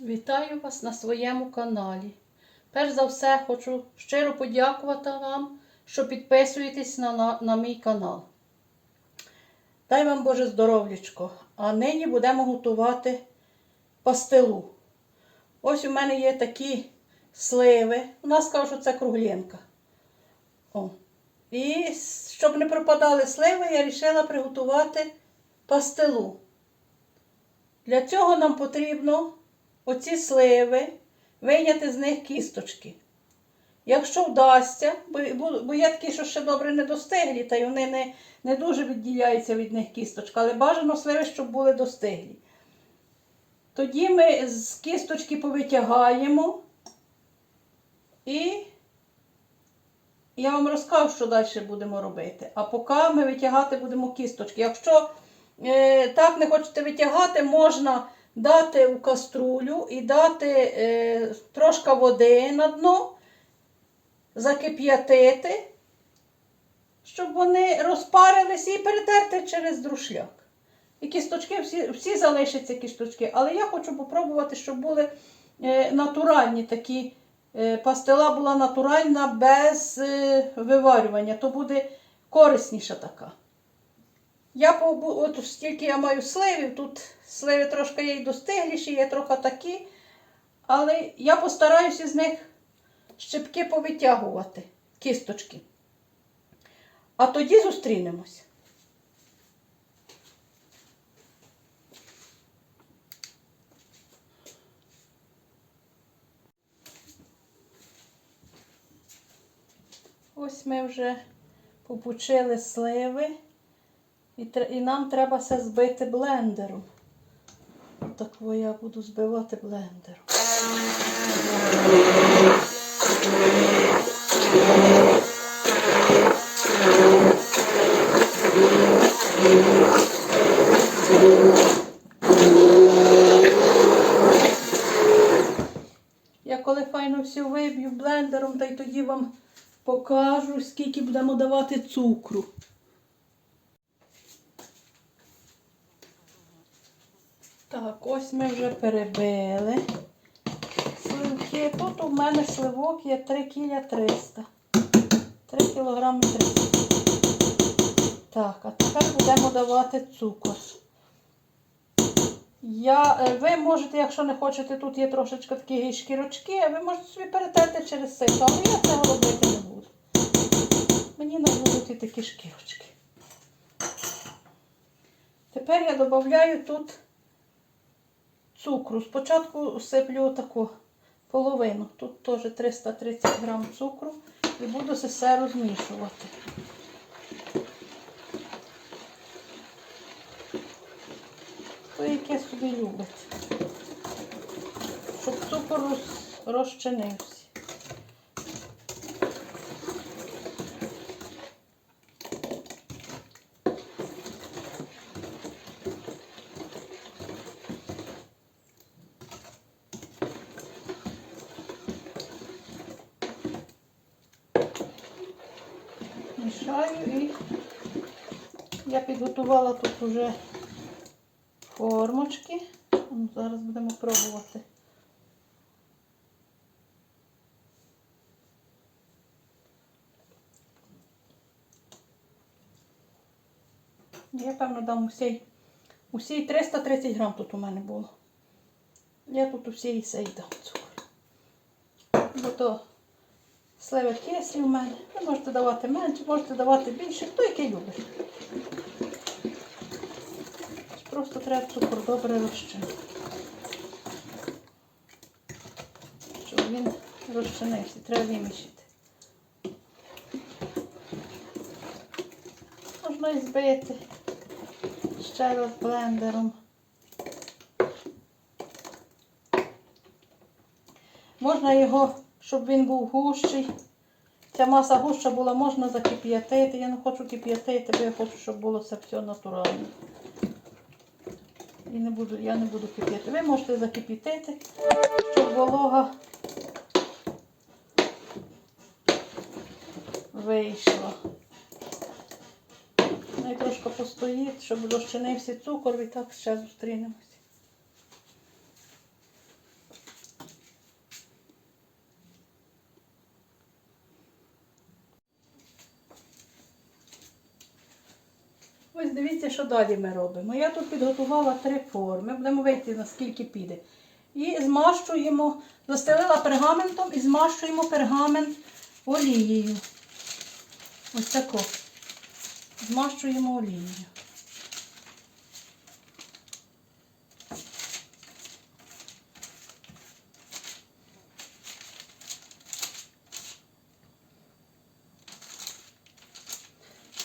Вітаю вас на своєму каналі. Перш за все, хочу щиро подякувати вам, що підписуєтесь на, на, на мій канал. Дай вам Боже здоров'ячко. А нині будемо готувати пастилу. Ось у мене є такі сливи. У нас кажуть, що це круглинка. О. І щоб не пропадали сливи, я вирішила приготувати пастилу. Для цього нам потрібно оці сливи, вийняти з них кісточки. Якщо вдасться, бо, є такі, що ще добре не достиглі, та й вони не, не дуже відділяються від них кісточка, але бажано сливи, щоб були достиглі. Тоді ми з кісточки повитягаємо і я вам розкажу, що далі будемо робити. А поки ми витягати будемо кісточки. Якщо е, так не хочете витягати, можна дати у каструлю і дати е, трошки води на дно, закип'ятити, щоб вони розпарилися і перетерти через друшляк. І кісточки всі, всі залишаться кісточки. Але я хочу попробувати, щоб були е, натуральні такі. е, Пастила була натуральна без е, виварювання, то буде корисніша така. Я по, от стільки я маю сливів, тут сливи трошки є й достигліші, є трохи такі. Але я постараюся з них щепки повитягувати, кісточки. А тоді зустрінемось. Ось ми вже попучили сливи. І, і нам треба все збити блендером. Так я буду збивати блендером. Я коли файно все виб'ю блендером, та й тоді вам покажу, скільки будемо давати цукру. Так, ось ми вже перебили сливки. Тут у мене сливок є 3 кіля 300. 3 кілограми 300. Так, а тепер будемо давати цукор. Я, е, ви можете, якщо не хочете, тут є трошечки такі шкірочки, ви можете собі перетерти через сито, але я цього робити не буду. Мені не будуть і такі шкірочки. Тепер я додаю тут цукру. Спочатку сиплю таку половину. Тут теж 330 грам цукру і буду все розмішувати. То яке собі любить. Щоб цукор розчинився. Мішаю і я тут уже формочки. Ну, Зараз будемо пробувати. Я, певно, дам усій, усій 330 грам тут у мене було. Я тут усій сей дам цукор. Бо то сливи кислі у мене. Ви можете давати менше, можете давати більше, хто який любить. Просто треба цукор добре розчинити. Щоб він розчинився, треба вимішати. Можна і збити ще блендером. Можна його, щоб він був гущий. Ця маса гуща була, можна закип'ятити. Я не хочу кип'ятити, бо я хочу, щоб було все все натурально. І не буду, я не буду кип'яти. Ви можете закип'ятити, щоб волога вийшла. Най трошки постоїть, щоб розчинився цукор, і так ще зустрінемось. Ось дивіться, що далі ми робимо. Я тут підготувала три форми, будемо вийти, наскільки піде. І змащуємо, застелила пергаментом і змащуємо пергамент олією. Ось тако. Змащуємо олією.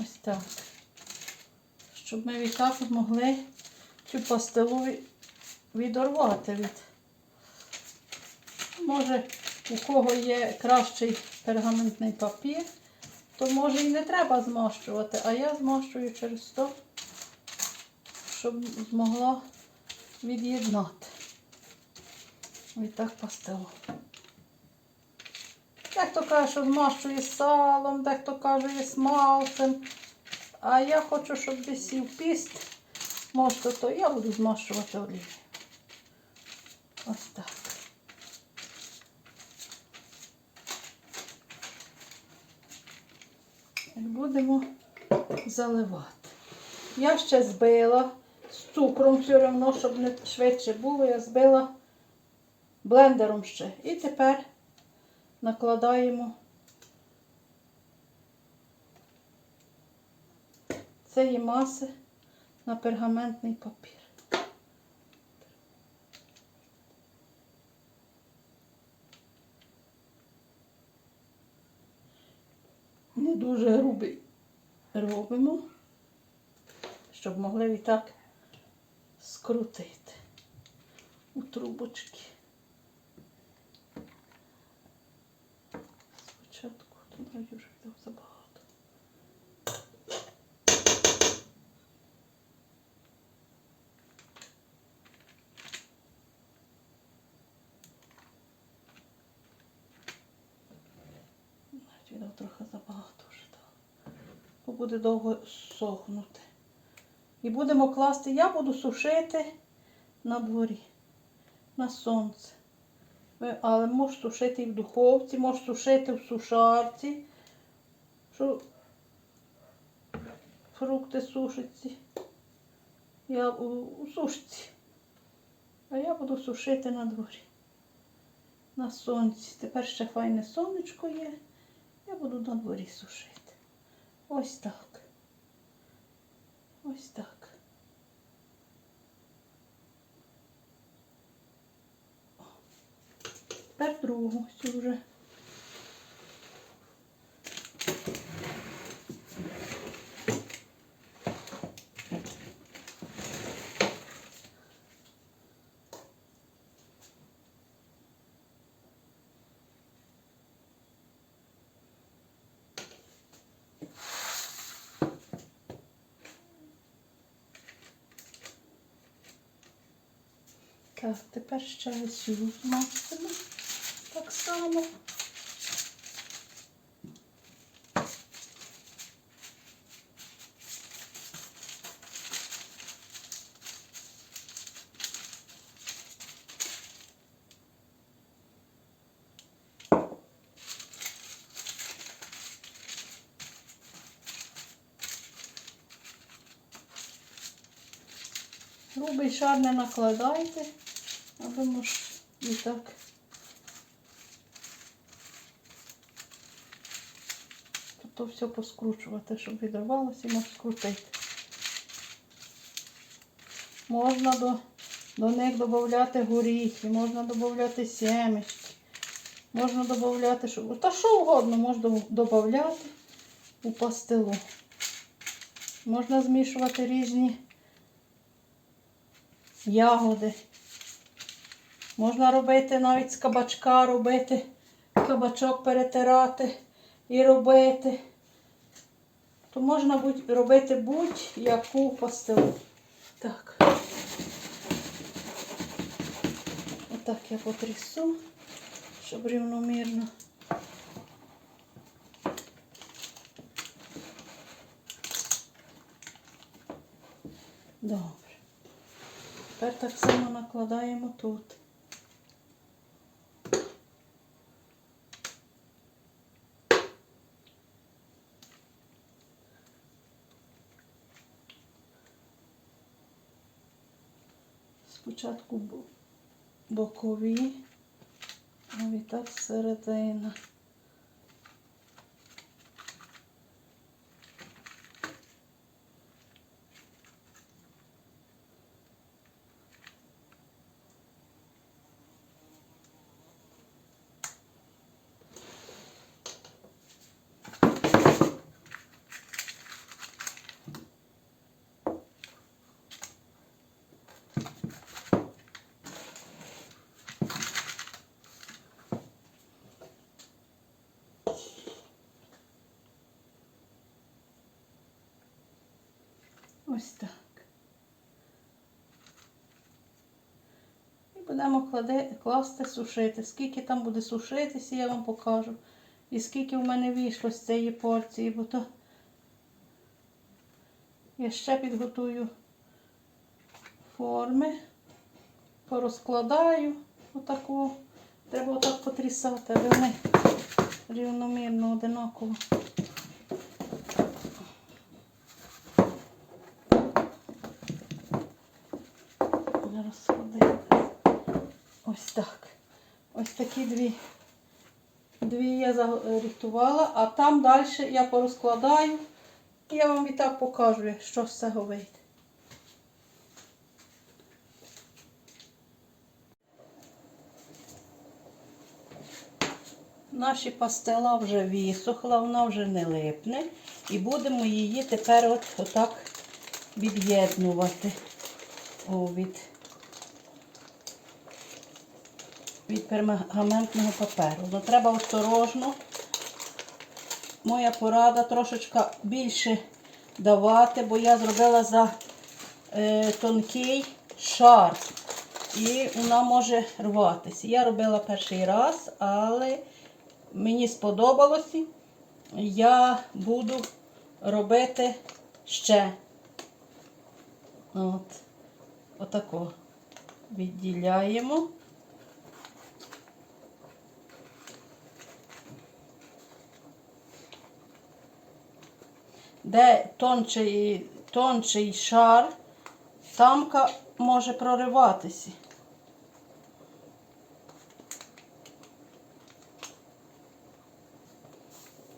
Ось так. Щоб ми відтак могли цю пастилу ві- відорвати від. Може, у кого є кращий пергаментний папір, то може і не треба змащувати, а я змащую через то, щоб змогла від'єднати. Відтак пастилу. Дехто каже, що змащує салом, дехто каже смалцем. А я хочу, щоб десь сів піст. Можете, то я буду змащувати олією. Ось так. І будемо заливати. Я ще збила з цукром все одно, щоб не швидше було, я збила блендером ще. І тепер накладаємо цієї маси на пергаментний папір. Не дуже грубий робимо, щоб могли відтак скрутити у трубочки. Спочатку тут навіть вже віддав забагато. Навіть віддав трохи забагато вже дав. Бо буде довго сохнути. І будемо класти, я буду сушити на дворі, на сонце. Але можеш сушити і в духовці, можеш сушити в сушарці. Що фрукти сушиці. Я у сушці. А я буду сушити на дворі. На сонці. Тепер ще файне сонечко є. Я буду на дворі сушити. Ось так. Ось так. Тепер другу цю вже. Так, тепер ще цю змастимо так само. Грубий шар накладайте, може і так. То все поскручувати, щоб відривалося і можна скрутити. Можна до, до них додати горіхи, можна додати семечки, можна додати, що, та що угодно можна додати у пастилу. Можна змішувати різні ягоди. Можна робити навіть з кабачка, робити кабачок перетирати і робити. То можна будь, робити будь-яку пастилу. Так. Отак я потрясу, щоб рівномірно. Добре. Тепер так само накладаємо тут. Спочатку бокові, а відтак середина. Ось так. І будемо класти сушити. Скільки там буде сушитися, я вам покажу. І скільки в мене вийшло з цієї порції, бо то я ще підготую форми, порозкладаю отаку. Треба отак потрісати, аби вони рівномірно одинаково. Зараз сходити. Ось так. Ось такі дві. Дві я зарихтувала, а там далі я порозкладаю. Я вам і так покажу, що з цього вийде. Наші пастила вже висохла, вона вже не липне. І будемо її тепер от отак від'єднувати О, від, від пергаментного паперу. Ну, треба осторожно. Моя порада трошечка більше давати, бо я зробила за е, тонкий шар. І вона може рватися. Я робила перший раз, але мені сподобалося. Я буду робити ще. От. Отако відділяємо. Де тончий, тончий шар, тамка може прориватися.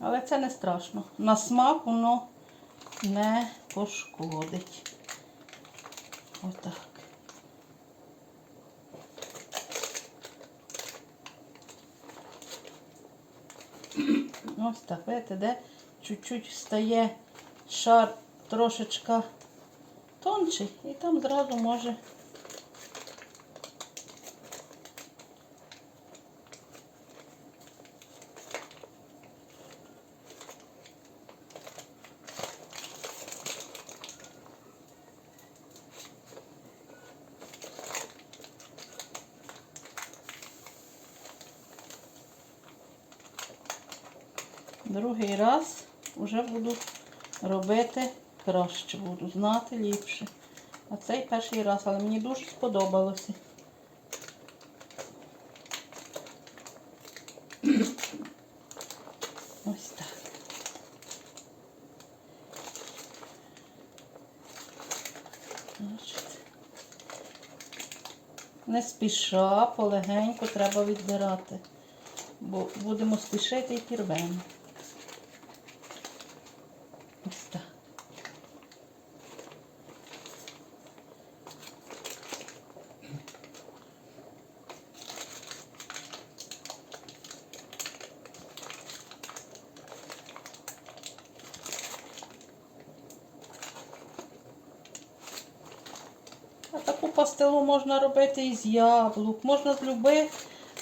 Але це не страшно. На смак воно не пошкодить. Отак. Ось так, бачите, де чуть-чуть стає шар трошечка тонший, і там зразу може Другий раз вже буду робити краще, буду знати ліпше. А цей перший раз, але мені дуже сподобалося. Ось так. Не спіша, полегенько треба відбирати, бо будемо спішити і пірвемо. Ось так. А таку пастилу можна робити із яблук, можна з любих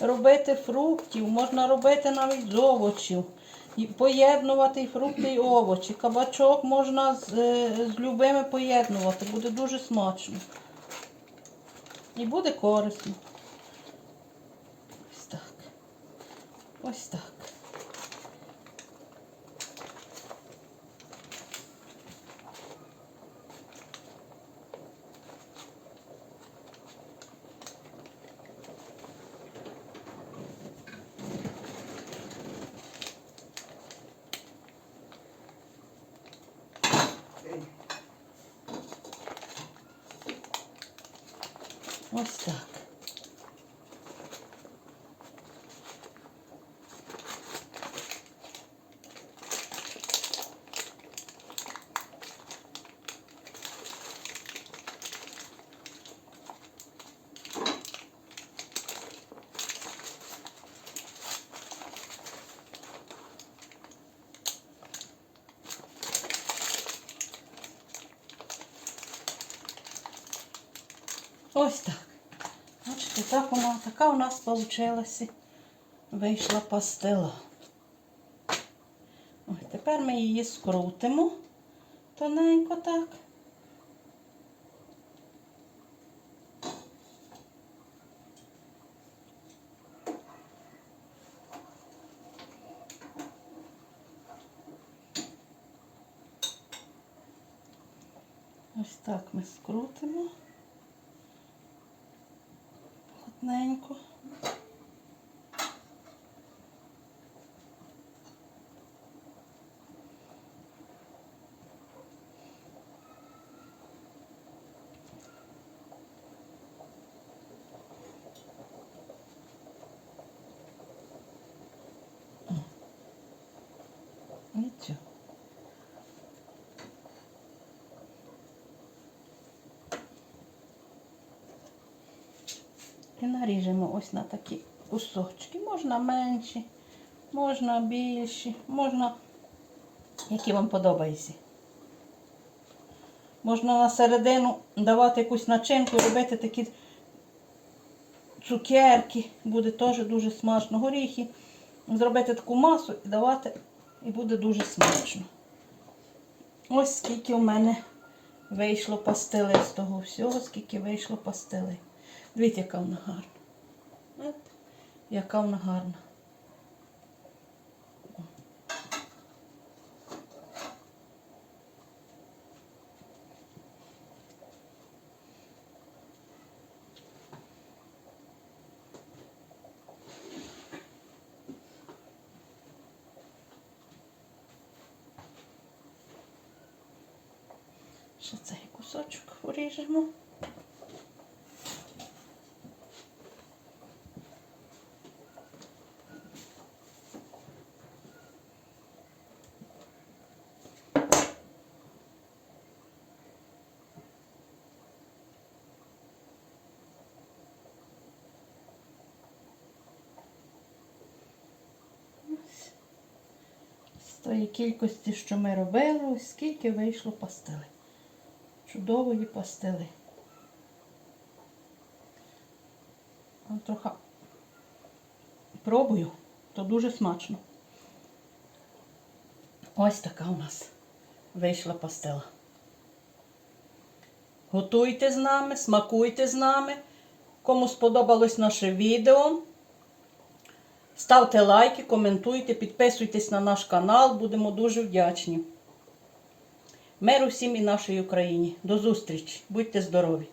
робити фруктів, можна робити навіть з овочів. І поєднувати і фрукти, і овочі. Кабачок можна з, е, з любими поєднувати, буде дуже смачно. І буде корисно. Ось так. Ось так. Ось так. Бачите, так вона, така у нас вийшла, вийшла пастила. Ой, тепер ми її скрутимо тоненько так. Ось так ми скрутимо. Плотненько. І цю. І наріжемо ось на такі кусочки. Можна менші, можна більші, можна, які вам подобаються. Можна на середину давати якусь начинку, робити такі цукерки, буде теж дуже смачно. Горіхи. Зробити таку масу і давати, і буде дуже смачно. Ось скільки у мене вийшло пастили з того всього, скільки вийшло пастили. Дивіться, яка вона гарна. От, яка вона гарна. Ще цей кусочок уріжемо. Тої кількості, що ми робили, скільки вийшло пастили. Чудової пастили. Трохи пробую, то дуже смачно. Ось така у нас вийшла пастила. Готуйте з нами, смакуйте з нами. Кому сподобалось наше відео. Ставте лайки, коментуйте, підписуйтесь на наш канал, будемо дуже вдячні. Миру всім і нашій Україні. До зустрічі. Будьте здорові!